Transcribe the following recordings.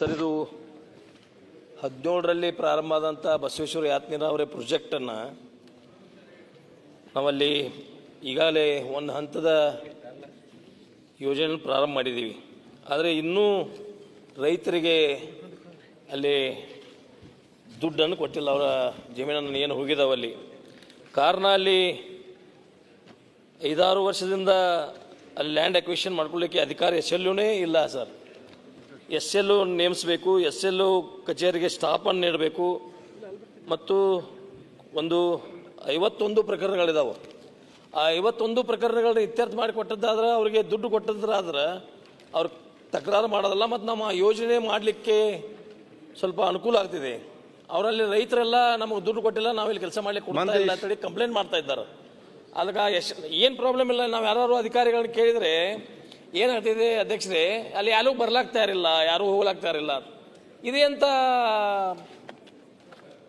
Sir, ಇದು ಹದಿನೇಳರಲ್ಲಿ ಪ್ರಾರಂಭ ಆದಂಥ ಬಸವೇಶ್ವರ ಯಾತ್ ನೀರಾವರಿ ಪ್ರಾಜೆಕ್ಟನ್ನು ನಾವಲ್ಲಿ ಈಗಾಗಲೇ ಒಂದು ಹಂತದ ಯೋಜನೆಯನ್ನು ಪ್ರಾರಂಭ ಮಾಡಿದ್ದೀವಿ. ಆದರೆ ಇನ್ನೂ ರೈತರಿಗೆ ಅಲ್ಲಿ ದುಡ್ಡನ್ನು ಕೊಟ್ಟಿಲ್ಲ. ಅವರ ಜಮೀನನ್ನು ಏನು ಹೋಗಿದಾವಲ್ಲಿ ಕಾರಣ ಅಲ್ಲಿ ಐದಾರು ವರ್ಷದಿಂದ ಅಲ್ಲಿ ಲ್ಯಾಂಡ್ ಅಕ್ವಿಷನ್ ಮಾಡ್ಕೊಳ್ಳಿಕ್ಕೆ ಅಧಿಕಾರ ಎಸ್ ಇಲ್ಲ ಸರ್. ಎಸ್ ಎಲ್ ನೇಮಿಸಬೇಕು ಎಸ್ ಎಲ್ ಕಚೇರಿಗೆ ಸ್ಥಾಪನೆ ನೀಡಬೇಕು ಮತ್ತು ಒಂದು ಐವತ್ತೊಂದು ಪ್ರಕರಣಗಳಿದಾವೆ. ಆ ಐವತ್ತೊಂದು ಪ್ರಕರಣಗಳನ್ನ ಇತ್ಯರ್ಥ ಮಾಡಿ ಕೊಟ್ಟದ್ದಾದ್ರೆ ಅವರಿಗೆ ದುಡ್ಡು ಕೊಟ್ಟದ್ರಾದ್ರೆ ಅವ್ರು ತಕರಾರು ಮಾಡೋದಲ್ಲ ಮತ್ತು ನಮ್ಮ ಯೋಜನೆ ಮಾಡಲಿಕ್ಕೆ ಸ್ವಲ್ಪ ಅನುಕೂಲ ಆಗ್ತಿದೆ. ಅವರಲ್ಲಿ ರೈತರೆಲ್ಲ ನಮಗೆ ದುಡ್ಡು ಕೊಟ್ಟಿಲ್ಲ ನಾವಿಲ್ಲಿ ಕೆಲಸ ಮಾಡ್ಲಿಕ್ಕೆ ಕೊಡ್ತಾ ಇಲ್ಲ ಅಂತೇಳಿ ಕಂಪ್ಲೇಂಟ್ ಮಾಡ್ತಾ ಇದ್ದಾರೆ. ಅದಕ್ಕೆ ಎಷ್ಟು ಏನು ಪ್ರಾಬ್ಲಮ್ ಇಲ್ಲ ನಾವು ಯಾರು ಅಧಿಕಾರಿಗಳನ್ನ ಕೇಳಿದರೆ ಏನಾಗ್ತಿದೆ ಅಧ್ಯಕ್ಷರೇ ಅಲ್ಲಿ ಯಾರೂ ಬರ್ಲಾಗ್ತಾ ಇರಲಿಲ್ಲ ಯಾರೂ ಹೋಗ್ಲಾಗ್ತಾ ಇರಲಿಲ್ಲ. ಇದೆಂತ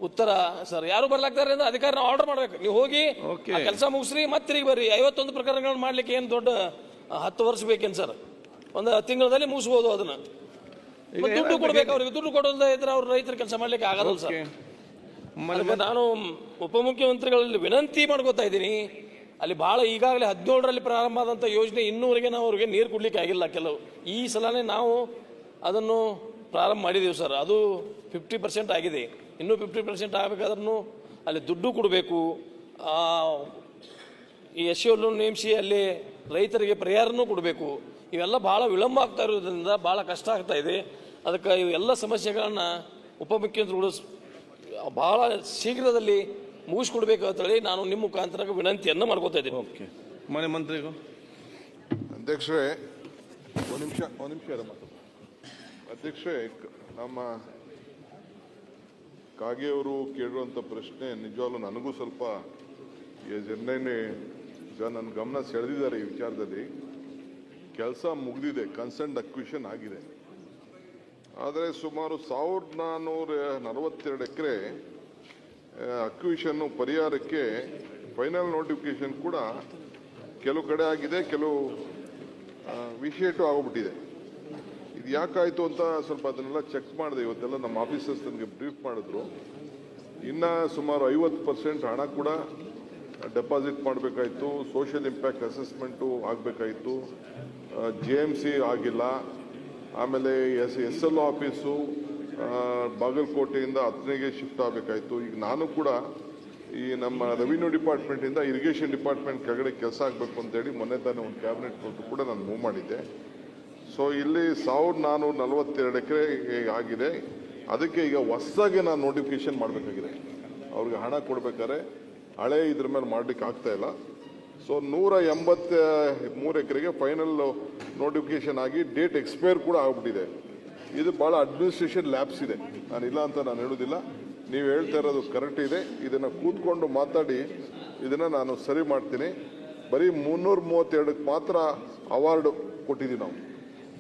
ಉತ್ತರ ಸರ್ ಯಾರು ಬರ್ಲಾಗ್ತಾ ಅಂದ್ರೆ ಅಧಿಕಾರ ನಾವು ಆರ್ಡರ್ ಮಾಡ್ಬೇಕು. ನೀವು ಹೋಗಿ. ಕೆಲಸ ಮುಗಿಸ್ರಿ ಮತ್ತೆ ತಿರುಗಿ ಬರ್ರಿ. ಐವತ್ತೊಂದು ಪ್ರಕರಣಗಳನ್ನ ಮಾಡ್ಲಿಕ್ಕೆ ಏನು ದೊಡ್ಡ ಹತ್ತು ವರ್ಷ ಬೇಕೇನು ಸರ್ ಒಂದು ತಿಂಗಳಲ್ಲಿ ಮುಗಿಸ್ಬೋದು ಅದನ್ನ. ದುಡ್ಡು ಕೊಡ್ಬೇಕು ಅವ್ರಿಗೆ. ದುಡ್ಡು ಕೊಡೋದ ಇದ್ರೆ ಅವ್ರು ರೈತರ ಕೆಲಸ ಮಾಡ್ಲಿಕ್ಕೆ ಆಗಲ್ಲ ಸರ್ ನಾನು ಉಪಮುಖ್ಯಮಂತ್ರಿಗಳಲ್ಲಿ ವಿನಂತಿ ಮಾಡ್ಕೋತಾ ಇದ್ದೀನಿ. ಅಲ್ಲಿ ಭಾಳ ಈಗಾಗಲೇ ಹದಿನೇಳರಲ್ಲಿ ಪ್ರಾರಂಭ ಆದಂಥ ಯೋಜನೆ ಇನ್ನೂವರೆಗೆ ನಾವು ಅವ್ರಿಗೆ ನೀರು ಕೊಡ್ಲಿಕ್ಕೆ ಆಗಿಲ್ಲ ಕೆಲವು. ಈ ಸಲನೇ ನಾವು ಅದನ್ನು ಪ್ರಾರಂಭ ಮಾಡಿದ್ದೀವಿ ಸರ್. ಅದು ಫಿಫ್ಟಿ ಪರ್ಸೆಂಟ್ ಆಗಿದೆ. ಇನ್ನೂ ಫಿಫ್ಟಿ ಪರ್ಸೆಂಟ್ ಆಗಬೇಕಾದ್ರೂ ಅಲ್ಲಿ ದುಡ್ಡು ಕೊಡಬೇಕು. ಈ ಎಸ್ ನೇಮಿಸಿ ಅಲ್ಲಿ ರೈತರಿಗೆ ಪರಿಹಾರನೂ ಕೊಡಬೇಕು. ಇವೆಲ್ಲ ಭಾಳ ವಿಳಂಬ ಆಗ್ತಾ ಇರೋದ್ರಿಂದ ಭಾಳ ಕಷ್ಟ ಆಗ್ತಾ ಇದೆ. ಅದಕ್ಕೆ ಇವೆಲ್ಲ ಸಮಸ್ಯೆಗಳನ್ನು ಉಪಮುಖ್ಯಮಂತ್ರಿಗಳು ಭಾಳ ಶೀಘ್ರದಲ್ಲಿ ಮುಗಿಸ್ಕೊಡ್ಬೇಕು ಅಂತೇಳಿ ನಾನು ನಿಮ್ಮ ಮುಖಾಂತರ ವಿನಂತಿಯನ್ನು ಮಾಡ್ಕೋತಾ ಇದ್ದೀನಿ. ಓಕೆ. ಮನೆ ಮಂತ್ರಿಗೂ? ಅಧ್ಯಕ್ಷರೇ ಒಂದು ನಿಮಿಷ ಒಂದು ನಿಮಿಷ ಇರಮ್ಮ. ಅಧ್ಯಕ್ಷರೇ ಕ- ನಮ್ಮ ಕಾಗೆಯವರು ಕೇಳಿರುವಂಥ ಪ್ರಶ್ನೆ ನಿಜವಾಗ್ಲೂ ನನಗೂ ಸ್ವಲ್ಪ ಜನರೇ ಜನ ನನ್ನ ಗಮನ ಸೆಳೆದಿದ್ದಾರೆ ಈ ವಿಚಾರದಲ್ಲಿ. ಕೆಲಸ ಮುಗಿದಿದೆ ಕನ್ಸರ್ನ್ ಅಕ್ವಿಷನ್ ಆಗಿದೆ. ಆದರೆ ಸುಮಾರು ಸಾವಿರದ ನಾನ್ನೂರ ನಲವತ್ತೆರಡು ಎಕರೆ ಅಕ್ವಿಷನ್ನು ಪರಿಹಾರಕ್ಕೆ ಫೈನಲ್ ನೋಟಿಫಿಕೇಶನ್ ಕೂಡ ಕೆಲವು ಕಡೆ ಆಗಿದೆ, ಕೆಲವು ವಿಷಯಟು ಆಗೋಗ್ಬಿಟ್ಟಿದೆ ಇದು ಯಾಕಾಯಿತು ಅಂತ ಸ್ವಲ್ಪ ಅದನ್ನೆಲ್ಲ ಚೆಕ್ ಮಾಡಿದೆ. ಇವತ್ತೆಲ್ಲ ನಮ್ಮ ಆಫೀಸರ್ಸ್ ನನಗೆ ಬ್ರೀಫ್ ಮಾಡಿದ್ರು. ಇನ್ನು ಸುಮಾರು ಐವತ್ತು ಪರ್ಸೆಂಟ್ ಹಣ ಕೂಡ ಡೆಪಾಸಿಟ್ ಮಾಡಬೇಕಾಯಿತು. ಸೋಷಿಯಲ್ ಇಂಪ್ಯಾಕ್ಟ್ ಅಸೆಸ್ಮೆಂಟು ಆಗಬೇಕಾಯಿತು. ಜೆ ಎಂ ಸಿ ಆಗಿಲ್ಲ. ಆಮೇಲೆ ಎಸ್ ಎಸ್ ಎಲ್ ಆಫೀಸು ಬಾಗಲಕೋಟೆಯಿಂದ ಹತ್ತನೇಗೆ ಶಿಫ್ಟ್ ಆಗಬೇಕಾಯಿತು. ಈಗ ನಾನು ಕೂಡ ಈ ನಮ್ಮ ರೆವಿನ್ಯೂ ಡಿಪಾರ್ಟ್ಮೆಂಟಿಂದ ಇರಿಗೇಷನ್ ಡಿಪಾರ್ಟ್ಮೆಂಟ್ ಕೆಳಗಡೆ ಕೆಲಸ ಆಗಬೇಕು ಅಂತೇಳಿ ಮೊನ್ನೆ ತಾನೇ ಒಂದು ಕ್ಯಾಬಿನೆಟ್ ಕೊಟ್ಟು ಕೂಡ ನಾನು ಮೂವ್ ಮಾಡಿದ್ದೆ. ಸೊ ಇಲ್ಲಿ ಸಾವಿರದ ನಾನ್ನೂರ ನಲವತ್ತೆರಡು ಎಕರೆ ಆಗಿದೆ. ಅದಕ್ಕೆ ಈಗ ಹೊಸದಾಗಿ ನಾನು ನೋಟಿಫಿಕೇಷನ್ ಮಾಡಬೇಕಾಗಿದೆ. ಅವ್ರಿಗೆ ಹಣ ಕೊಡಬೇಕಾದ್ರೆ ಹಳೆ ಇದ್ರ ಮೇಲೆ ಮಾಡ್ಲಿಕ್ಕೆ ಆಗ್ತಾಯಿಲ್ಲ ಸೊ ನೂರ ಎಂಬತ್ತ ಮೂರು ಎಕರೆಗೆ ಫೈನಲ್ ನೋಟಿಫಿಕೇಷನ್ ಆಗಿ ಡೇಟ್ ಎಕ್ಸ್ಪೈರ್ ಕೂಡ ಆಗ್ಬಿಟ್ಟಿದೆ. ಇದು ಭಾಳ ಅಡ್ಮಿನಿಸ್ಟ್ರೇಷನ್ ಲ್ಯಾಬ್ಸ್ ಇದೆ. ನಾನು ಇಲ್ಲ ಅಂತ ನಾನು ಹೇಳೋದಿಲ್ಲ. ನೀವು ಹೇಳ್ತಾ ಇರೋದು ಕರೆಕ್ಟ್ ಇದೆ. ಇದನ್ನು ಕೂತ್ಕೊಂಡು ಮಾತಾಡಿ, ಇದನ್ನು ನಾನು ಸರಿ ಮಾಡ್ತೀನಿ. ಬರೀ ಮುನ್ನೂರ ಮೂವತ್ತೆರಡಕ್ಕೆ ಮಾತ್ರ ಅವಾರ್ಡ್ ಕೊಟ್ಟಿದ್ದೀವಿ ನಾವು.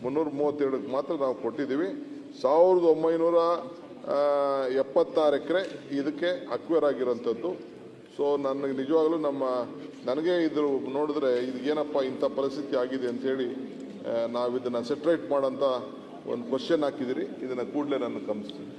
ಮುನ್ನೂರ ಮೂವತ್ತೆರಡಕ್ಕೆ ಮಾತ್ರ ನಾವು ಕೊಟ್ಟಿದ್ದೀವಿ ಸಾವಿರದ ಒಂಬೈನೂರ ಎಪ್ಪತ್ತಾರು ಎಕರೆ ಇದಕ್ಕೆ ಅಕ್ವೇರ್ ಆಗಿರೋಂಥದ್ದು. ಸೊ ನನಗೆ ನಿಜವಾಗ್ಲೂ ನಮ್ಮ, ನನಗೆ ಇದ್ರ ನೋಡಿದ್ರೆ ಇದು ಏನಪ್ಪ ಇಂಥ ಪರಿಸ್ಥಿತಿ ಆಗಿದೆ ಅಂತೇಳಿ ನಾವು ಇದನ್ನು ಸೆಟ್ರೇಟ್ ಮಾಡೋಂಥ ಒಂದು ಕ್ವಶನ್ ಹಾಕಿದಿರಿ ಇದನ್ನ ಕೂಡಲೇ ನಾನು ಗಮನಿಸ್ತೀನಿ.